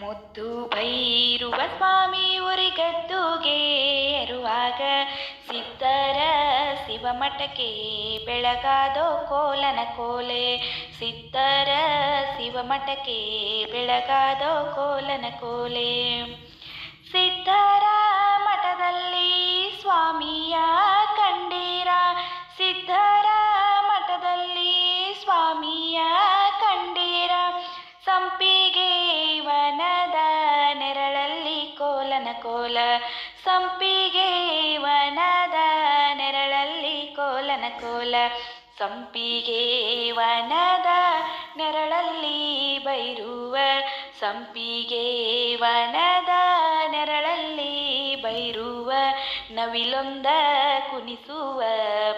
ಮುದ್ದು ಭೈರುವ ಸ್ವಾಮಿ ಉರಿಗದ್ದುಗೆ ಏರುವಾಗ ಸಿದ್ಧರ ಶಿವಮಠಕ್ಕೆ ಬೆಳಗಾದೋ ಕೋಲನ ಕೋಲೆ. ಸಿದ್ಧರ ಶಿವಮಠಕ್ಕೆ ಬೆಳಗಾದೋ ಕೋಲನ ಕೋಲೆ. ಸಿದ್ಧರ ಕೋಲ ಸಂಪಿಗೆ ವನದ ನೆರಳಲ್ಲಿ ಕೋಲನ ಕೋಲ ಸಂಪಿಗೆ ವನದ ನೆರಳಲ್ಲಿ ಬೈರುವ ಸಂಪಿಗೆ ವನದ ನವಿಲೊಂದ ಕುಣಿಸುವ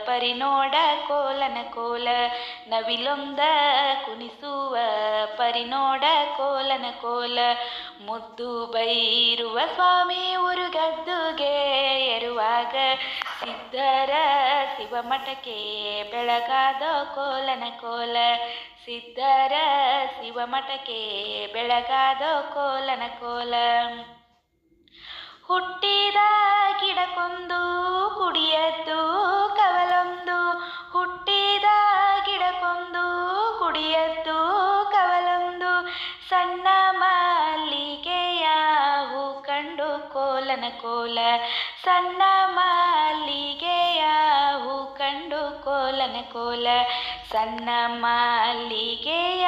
ಪರಿನೋಡ ಕೋಲನ ಕೋಲ. ನವಿಲೊಂದ ಕುಣಿಸುವ ಪರಿನೋಡ ಕೋಲನ ಕೋಲ. ಮುದ್ದು ಬೈರುವ ಸ್ವಾಮಿ ಉರುಗದ್ದುಗೆ ಎರುವಾಗ ಸಿದ್ಧರ ಶಿವಮಠಕ್ಕೆ ಬೆಳಗಾದ ಕೋಲನ ಕೋಲ. ಸಿದ್ಧರ ಶಿವಮಠಕ್ಕೆ ಬೆಳಗಾದ ಕೋಲನ ಕೋಲ. ಹುಟ್ಟಿದ ಗಿಡಕ್ಕೊಂದು ಕುಡಿಯದ್ದು ಕವಲೊಂದು. ಹುಟ್ಟಿದ ಗಿಡಕ್ಕೊಂದು ಕುಡಿಯದ್ದು ಕವಲೊಂದು. ಸಣ್ಣ ಮಲ್ಲಿಗೆಯ ಹೂ ಕಂಡು ಕೋಲನ ಕೋಲ. ಸಣ್ಣ ಮಲ್ಲಿಗೆಯ ಹೂ ಕಂಡು ಕೋಲನ ಕೋಲ. ಸಣ್ಣ ಮಲ್ಲಿಗೆಯ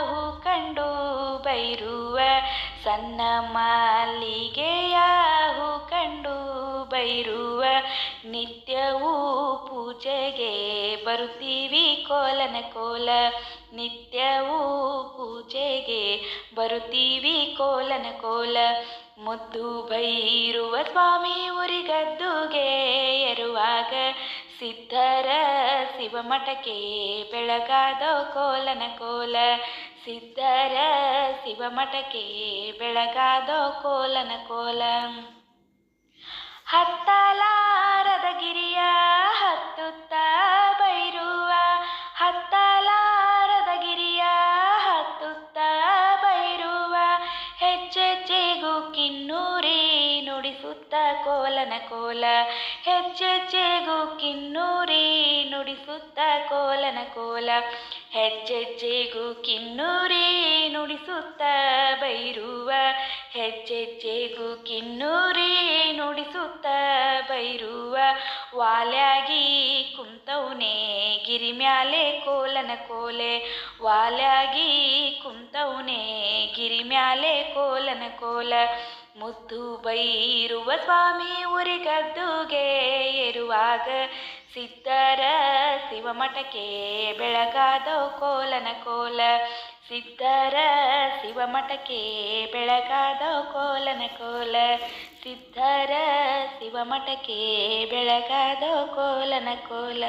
ಹೂ ಕಂಡು ಬೈರುವ ಸಣ್ಣ ಮಾಲಿಗೆಯ ಕಂಡು ಬೈರುವ ನಿತ್ಯವೂ ಪೂಜೆಗೆ ಬರುತ್ತೀವಿ ಕೋಲನ ಕೋಲ. ನಿತ್ಯವೂ ಪೂಜೆಗೆ ಬರುತ್ತೀವಿ ಕೋಲನ ಕೋಲ. ಮುದ್ದು ಬೈರುವ ಸ್ವಾಮಿ ಉರಿಗದ್ದುಗೆ ಎರುವಾಗ ಸಿದ್ಧರ ಶಿವಮಠಕ್ಕೆ ಬೆಳಗಾದ ಕೋಲನ ಕೋಲ. ಸಿದ್ಧರ ಶಿವಮಠಕ್ಕೆ ಬೆಳಗಾದ ಕೋಲನ ಕೋಲ. ಹತ್ತಲಾರದ ನುಡಿಸುತ್ತ ಕೋಲನ ಕೋಲ ಗುಕ್ಕಿನ್ನೂರಿ ಕಿನ್ನೂರಿ ನುಡಿಸುತ್ತ ಕೋಲನ ಕೋಲ, ಹೆಜ್ಜೆಜ್ಜೆಗೂ ಕಿನ್ನೂರಿ ನುಡಿಸುತ್ತ ಬೈರುವ, ಹೆಜ್ಜೆಜ್ಜೆಗೂ ಕಿನ್ನೂರಿ ನುಡಿಸುತ್ತ ಬೈರುವ, ವಾಲ್ಯಾಗಿ ಕುಂತವ್ನೆ ಗಿರಿ ಮ್ಯಾಲೆ ಕೋಲನ ಕೋಲೆ, ವಾಲ್ಯಾಗಿ ಕುಂತವ್ನೆ ಗಿರಿ ಮ್ಯಾಲೆ ಕೋಲನ ಕೋಲ ಮುದ್ದು ಬೈರುವ ಸ್ವಾಮಿ ಉರಿಗದ್ದುಗೆ ಏರುವಾಗ ಸಿದ್ಧರ ಶಿವಮಠಕ್ಕೆ ಬೆಳಗಾದ ಕೋಲನ ಕೋಲ. ಸಿದ್ಧರ ಶಿವಮಠಕ್ಕೆ ಬೆಳಗಾದ ಕೋಲನ ಕೋಲ. ಸಿದ್ಧರ ಶಿವಮಠಕ್ಕೆ ಬೆಳಗಾದ ಕೋಲನ ಕೋಲ.